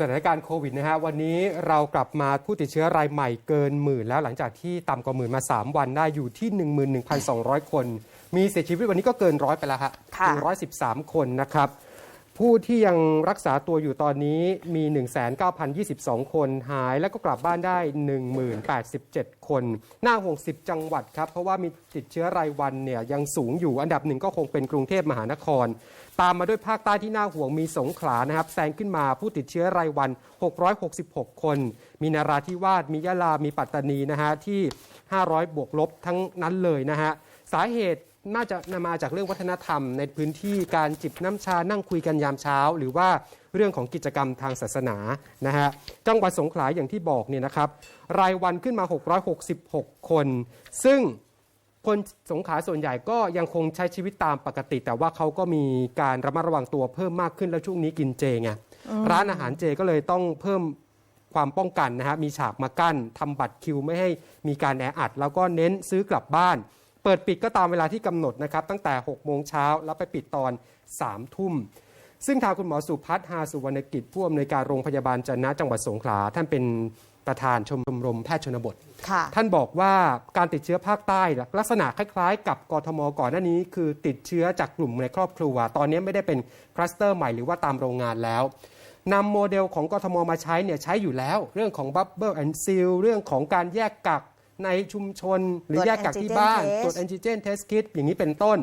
สถานการณ์โควิดนะฮะวันนี้เรากลับมาผู้ติดเชื้อรายใหม่เกินหมื่นแล้วหลังจากที่ต่ำกว่าหมื่นมา 3 วันได้อยู่ที่ 11,200 คน มีเสียชีวิตวันนี้ก็เกินร้อยไปแล้วฮะค่ะ113 คนนะครับ ผู้ที่ยังรักษาตัวอยู่ตอนนี้มี 19,022 คนหายแล้วก็กลับบ้านได้10,087 คน หน้าห่วง10 จังหวัดครับ เพราะว่ามีติดเชื้อรายวันเนี่ยยังสูงอยู่อันดับหนึ่งก็คงเป็นกรุงเทพมหานคร ตามมาด้วยภาคใต้ที่น่าห่วงมีสงขลานะครับแซงขึ้นมาผู้ติดเชื้อรายวัน 666 คน มีนาราธิวาสมียะลา มีปัตตานีนะฮะที่ 500 บวกลบทั้งนั้นเลยนะฮะสาเหตุ น่าจะนำมาจากเรื่องวัฒนธรรม ในพื้นที่การจิบน้ำชานั่งคุยกันยามเช้า หรือว่าเรื่องของกิจกรรมทางศาสนานะฮะจังหวัดสงขลาอย่างที่บอกเนี่ยนะครับ รายวันขึ้นมา 666 คน ซึ่งคนสงขลาส่วนใหญ่ก็ยังคงใช้ชีวิตตามปกติ แต่ว่าเขาก็มีการระมัดระวังตัวเพิ่มมากขึ้นแล้วช่วงนี้กินเจไงร้านอาหารเจก็เลยต้องเพิ่มความป้องกันนะฮะมีฉากมากั้นทำบัตรคิวไม่ให้มีการแออัด แล้วก็เน้นซื้อกลับบ้าน เปิดปิดก็ตามเวลาที่กำหนดนะครับตั้งแต่ 6 โมงเช้าแล้วไปปิดตอน 3 ทุ่ม ซึ่งทางคุณหมอสุพัฒน์ฮาสุวรรณกิจ ผู้อำนวยการโรงพยาบาลจันนะจังหวัดสงขลาท่านเป็นประธานชมรมแพทย์ชนบทค่ะท่านบอกว่าการติดเชื้อภาคใต้ลักษณะคล้ายๆ กับกทมก่อนหน้านี้ คือติดเชื้อจากกลุ่มในครอบครัว ตอนนี้ไม่ได้เป็นคลัสเตอร์ใหม่หรือว่าตามโรงงานแล้วนำโมเดลของกทมมาใช้เนี่ยใช้อยู่แล้ว เรื่องของ Bubble and Seal เรื่องของการแยกกัก ในชุมชนหรือตรวจแยกกักที่บ้าน antigen test ตรวจแอนติเจนเทสคิดอย่างนี้เป็นต้น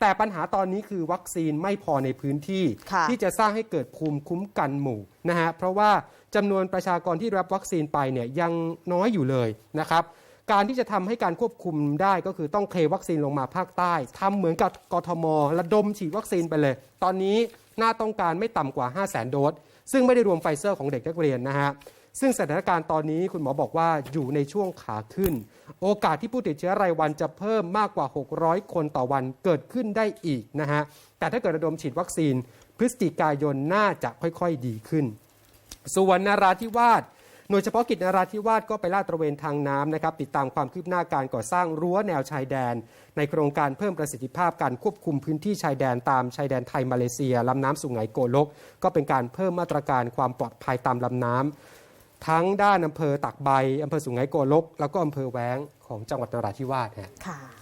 แต่ปัญหาตอนนี้คือวัคซีนไม่พอในพื้นที่ค่ะที่จะสร้างให้เกิดภูมิคุ้มกันหมู่นะฮะเพราะว่าจำนวนประชากรที่รับวัคซีนไปเนี่ยยังน้อยอยู่เลยนะครับการที่จะทำให้การควบคุมได้ก็คือต้องเคลวัคซีนลงมาภาคใต้ทำเหมือนกับกทม ระดมฉีดวัคซีนไปเลย ตอนนี้ น่าต้องการไม่ต่ำกว่า 5 0 0 0 0 0 โดส ซึ่งไม่ได้รวมไฟเซอร์ของเด็กนักเรียนนะฮะซึ่งสถานการณ์ตอนนี้คุณหมอบอกว่าอยู่ในช่วงขาขึ้น โอกาสที่ผู้ติดเชื้อรายวันจะเพิ่มมากกว่า 600 คนต่อวันเกิดขึ้นได้อีกนะฮะ แต่ถ้าเกิดระดมฉีดวัคซีน พฤศจิกายนน่าจะค่อยๆดีขึ้น ส่วนนาราธิวาส หน่วยเฉพาะกิจนาราธิวาสก็ไปลาดตระเวนทางน้ำนะครับติดตามความคืบหน้าการก่อสร้างรั้วแนวชายแดน ในโครงการเพิ่มประสิทธิภาพการควบคุมพื้นที่ชายแดนตามชายแดนไทยมาเลเซียลำน้ำสุงไหงโกลก ก็เป็นการเพิ่มมาตรการความปลอดภัยตามลำน้ำทั้งด้านอำเภอตักใบอำเภอสุงไหงโกลก แล้วก็อำเภอแว้งของจังหวัดนราธิวาสฮะค่ะ